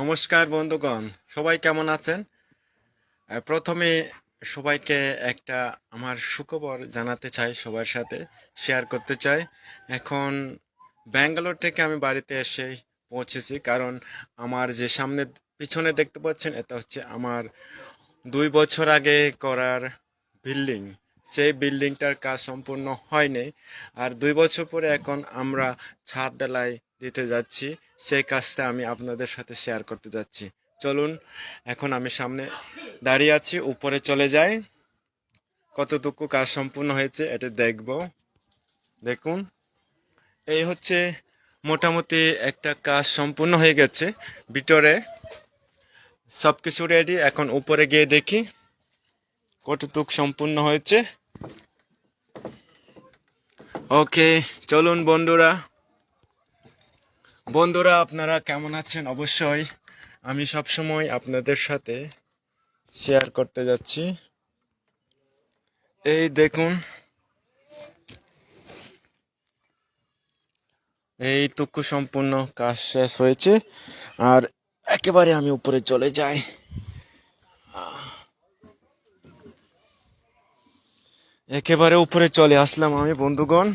নমস্কার বন্ধুগণ, সবাই কেমন আছেন? প্রথমে সবাইকে একটা আমার সুখবর জানাতে চাই, সবার সাথে শেয়ার করতে চাই। এখন ব্যাঙ্গালোর থেকে আমি বাড়িতে এসে পৌঁছেছি, কারণ আমার যে সামনে পিছনে দেখতে পাচ্ছেন, এটা হচ্ছে আমার দুই বছর আগে করার বিল্ডিং। সেই বিল্ডিংটার কাজ সম্পূর্ণ হয়নি, আর দুই বছর পরে এখন আমরা ছাদ ঢালাই দিতে যাচ্ছি, সেই কাজটা আমি আপনাদের সাথে শেয়ার করতে যাচ্ছি। চলুন, এখন আমি সামনে দাঁড়িয়ে আছি, উপরে চলে যাই। কতটুকু কাজ সম্পূর্ণ হয়েছে এটা দেখব। দেখুন, এই হচ্ছে মোটামুটি একটা কাজ সম্পূর্ণ হয়ে গেছে। ভিতরে সব কিছু রেডি এখন উপরে গিয়ে দেখি কতটুক সম্পূর্ণ হয়েছে। ওকে চলুন বন্ধুরা বন্ধুরা, আপনারা কেমন আছেন? অবশ্যই আমি সবসময় আপনাদের সাথে শেয়ার করতে যাচ্ছি। এই দেখুন, এই এইটুকু সম্পূর্ণ কাজ শেষ হয়েছে আর একেবারে আমি উপরে চলে যাই। একেবারে উপরে চলে আসলাম আমি, বন্ধুগণ।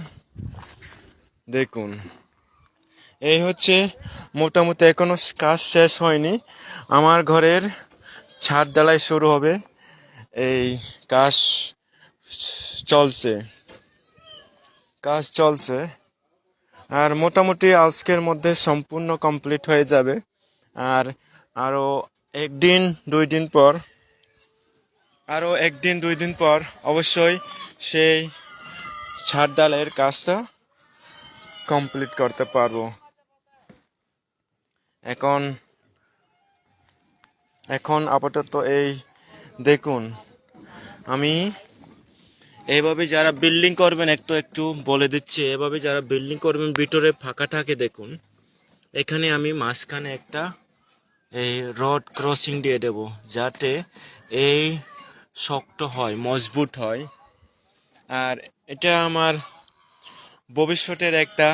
দেখুন এই হচ্ছে মোটামুটি এখনও কাজ শেষ হয়নি। আমার ঘরের ছাদ ঢালাই শুরু হবে। এই কাজ চলছে। কাজ চলছে। আর মোটামুটি আজকের মধ্যে সম্পূর্ণ কমপ্লিট হয়ে যাবে। আর আরও একদিন, দুই দিন পর আরও একদিন, দুই দিন পর অবশ্যই সেই ছাদ ডালের কাজটা কমপ্লিট করতে পারব। এখন এখন আপাতত এই, দেখুন, আমি এভাবে যারা বিল্ডিং করবেন একটু একটু বলে দিচ্ছি, এভাবে যারা বিল্ডিং করবেন, ভিতরে ফাঁকা থাকে, দেখুন। এখানে আমি মাঝখানে একটা এই রড ক্রসিং দিয়ে দেব, যাতে এই শক্ত হয়, মজবুত হয়। আর এটা আমার ভবিষ্যতের একটা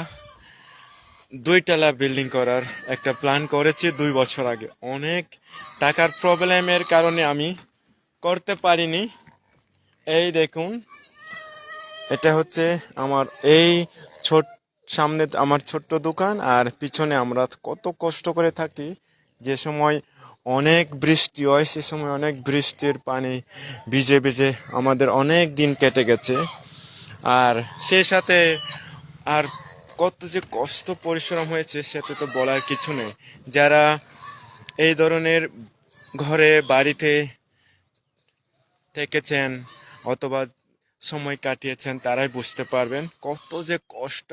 দুইতলা বিল্ডিং করার একটা প্ল্যান করেছি দুই বছর আগে। অনেক টাকার প্রবলেমের কারণে আমি করতে পারিনি। এই দেখুন, এটা হচ্ছে আমার এই ছোট সামনে আমার ছোট্ট দোকান আর পিছনে আমরা কত কষ্ট করে থাকি। যে সময় অনেক বৃষ্টি হয়, সে সময় অনেক বৃষ্টির পানি ভিজে ভিজে আমাদের অনেক দিন কেটে গেছে। আর সেই সাথে আর কত যে কষ্ট, পরিশ্রম হয়েছে সেটা তো বলার কিছু নেই। যারা এই ধরনের ঘরে, বাড়িতে থেকেছেন অথবা সময় কাটিয়েছেন, তারাই বুঝতে পারবেন কত যে কষ্ট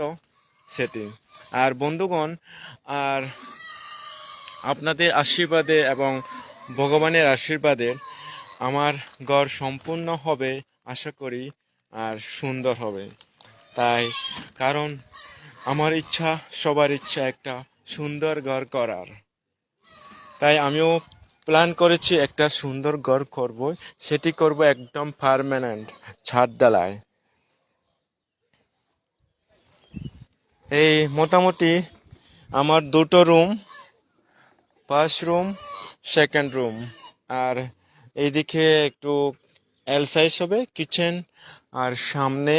সেটি। আর বন্ধুগণ, আর আপনাদের আশীর্বাদে এবং ভগবানের আশীর্বাদে আমার ঘর সম্পূর্ণ হবে, আশা করি, আর সুন্দর হবে। তাই কারণ আমার ইচ্ছা, সবার ইচ্ছা একটা সুন্দর ঘর করার। তাই আমিও প্ল্যান করেছি একটা সুন্দর ঘর করব। সেটি করব একদম পারমানেন্ট ছাদ ডালায়। এই মোটামুটি আমার দুটো room first room second room আর এইদিকে একটু এল সাইজ হবে কিচেন আর সামনে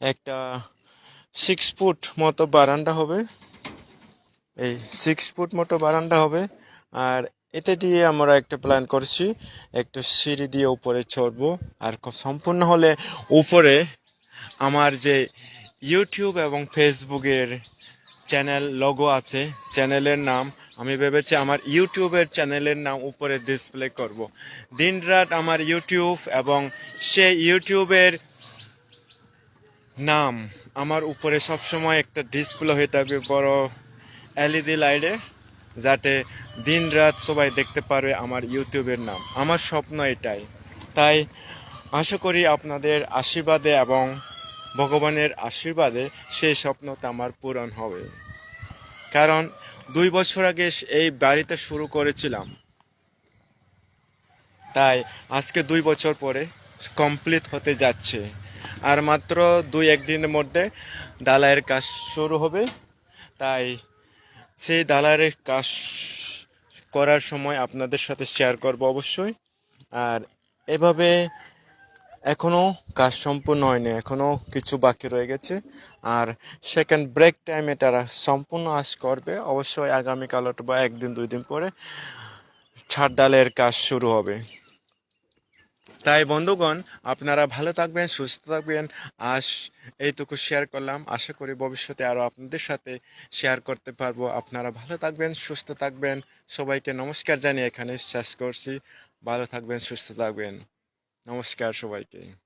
একটা সিক্স ফুট মতো বারান্দা হবে। এই সিক্স ফুট মতো বারান্দা হবে। আর এটা দিয়ে আমরা একটা প্ল্যান করছি, একটু সিঁড়ি দিয়ে উপরে চড়বো। আর সম্পূর্ণ হলে উপরে আমার যে ইউটিউব এবং ফেসবুকের চ্যানেল লগো আছে চ্যানেলের নাম, আমি ভেবেছি আমার ইউটিউবের চ্যানেলের নাম উপরে ডিসপ্লে করব। দিনরাত আমার ইউটিউব এবং সেই ইউটিউবের নাম। আমার উপরে সবসময় একটা ডিসপ্লে হয়ে থাকবে বড় এলইডি লাইটে যাতে দিন রাত সবাই দেখতে পারবে আমার ইউটিউবের নাম। আমার স্বপ্ন এটাই। তাই আশা করি আপনাদের আশীর্বাদে এবং ভগবানের আশীর্বাদে সেই স্বপ্নটা আমার পূরণ হবে। কারণ দুই বছর আগে এই বাড়িতে শুরু করেছিলাম। তাই আজকে দুই বছর পরে কমপ্লিট হতে যাচ্ছে। আর মাত্র দুই একদিনের মধ্যে ডালাইয়ের কাজ শুরু হবে। তাই সেই ডালাইয়ের কাজ করার সময় আপনাদের সাথে শেয়ার করব অবশ্যই। আর এভাবে এখনও কাজ সম্পূর্ণ হয়নি, এখনও কিছু বাকি রয়ে গেছে। আর সেকেন্ড ব্রেক টাইমে তারা সম্পূর্ণ আজ করবে। অবশ্যই আগামীকাল অথবা একদিন, দুই দিন পরে ছাদ ডালের কাজ শুরু হবে। তাই বন্ধুগণ, আপনারা ভালো থাকবেন, সুস্থ থাকবেন। আজ এইটুকু শেয়ার করলাম। আশা করি ভবিষ্যতে আরও আপনাদের সাথে শেয়ার করতে পারব। আপনারা ভালো থাকবেন, সুস্থ থাকবেন। সবাইকে নমস্কার জানিয়ে এখানে শেষ করছি। ভালো থাকবেন, সুস্থ থাকবেন। নমস্কার সবাইকে।